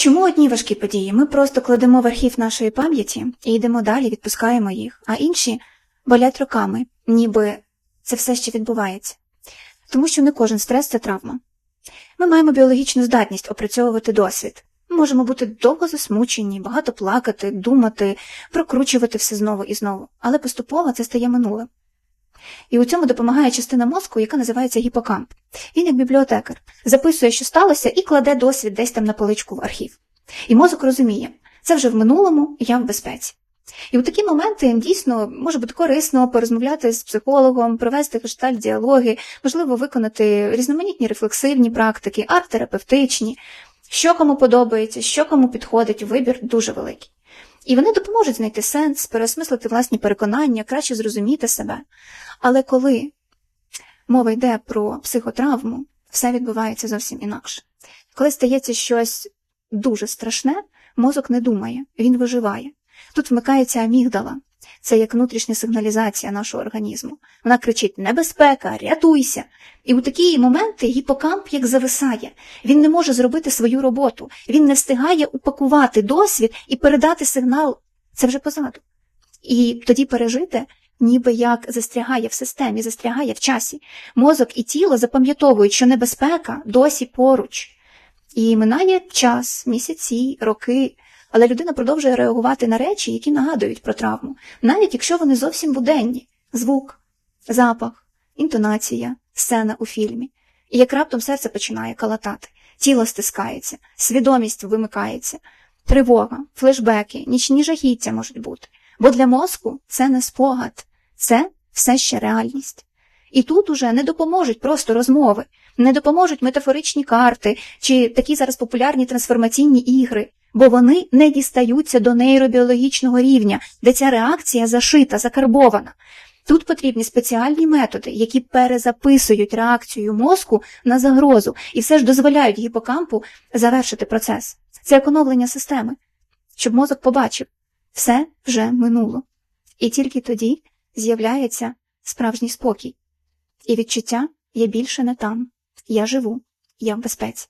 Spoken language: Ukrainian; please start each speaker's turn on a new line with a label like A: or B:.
A: Чому одні важкі події? Ми просто кладемо в архів нашої пам'яті і йдемо далі, відпускаємо їх, а інші болять роками, ніби це все ще відбувається. Тому що не кожен стрес це травма. Ми маємо біологічну здатність опрацьовувати досвід. Ми можемо бути довго засмучені, багато плакати, думати, прокручувати все знову і знову, але поступово це стає минулим. І у цьому допомагає частина мозку, яка називається гіпокамп. Він, як бібліотекар, записує, що сталося, і кладе досвід десь там на поличку в архів. І мозок розуміє, це вже в минулому, я в безпеці. І у такі моменти дійсно може бути корисно порозмовляти з психологом, провести гештальт-діалоги, можливо, виконати різноманітні рефлексивні практики, арт-терапевтичні, що кому подобається, що кому підходить, вибір дуже великий. І вони допоможуть знайти сенс, переосмислити власні переконання, краще зрозуміти себе. Але коли мова йде про психотравму, все відбувається зовсім інакше. Коли стається щось дуже страшне, мозок не думає, він виживає. Тут вмикається амігдала. Це як внутрішня сигналізація нашого організму. Вона кричить Небезпека, рятуйся. І у такі моменти гіпокамп як зависає. Він не може зробити свою роботу, він не встигає упакувати досвід і передати сигнал це вже позаду. І тоді пережити, ніби як застрягає в системі, застрягає в часі. Мозок і тіло запам'ятовують, що небезпека досі поруч. І минає час, місяці, роки. Але людина продовжує реагувати на речі, які нагадують про травму, навіть якщо вони зовсім буденні звук, запах, інтонація, сцена у фільмі. І як раптом серце починає калатати, тіло стискається, свідомість вимикається, тривога, флешбеки, нічні жахіття можуть бути. Бо для мозку це не спогад, це все ще реальність. І тут уже не допоможуть просто розмови, не допоможуть метафоричні карти чи такі зараз популярні трансформаційні ігри бо вони не дістаються до нейробіологічного рівня, де ця реакція зашита, закарбована. Тут потрібні спеціальні методи, які перезаписують реакцію мозку на загрозу і все ж дозволяють гіпокампу завершити процес. Це оновлення системи, щоб мозок побачив все вже минуло. І тільки тоді з'являється справжній спокій. І відчуття я більше не там, я живу, я в безпеці.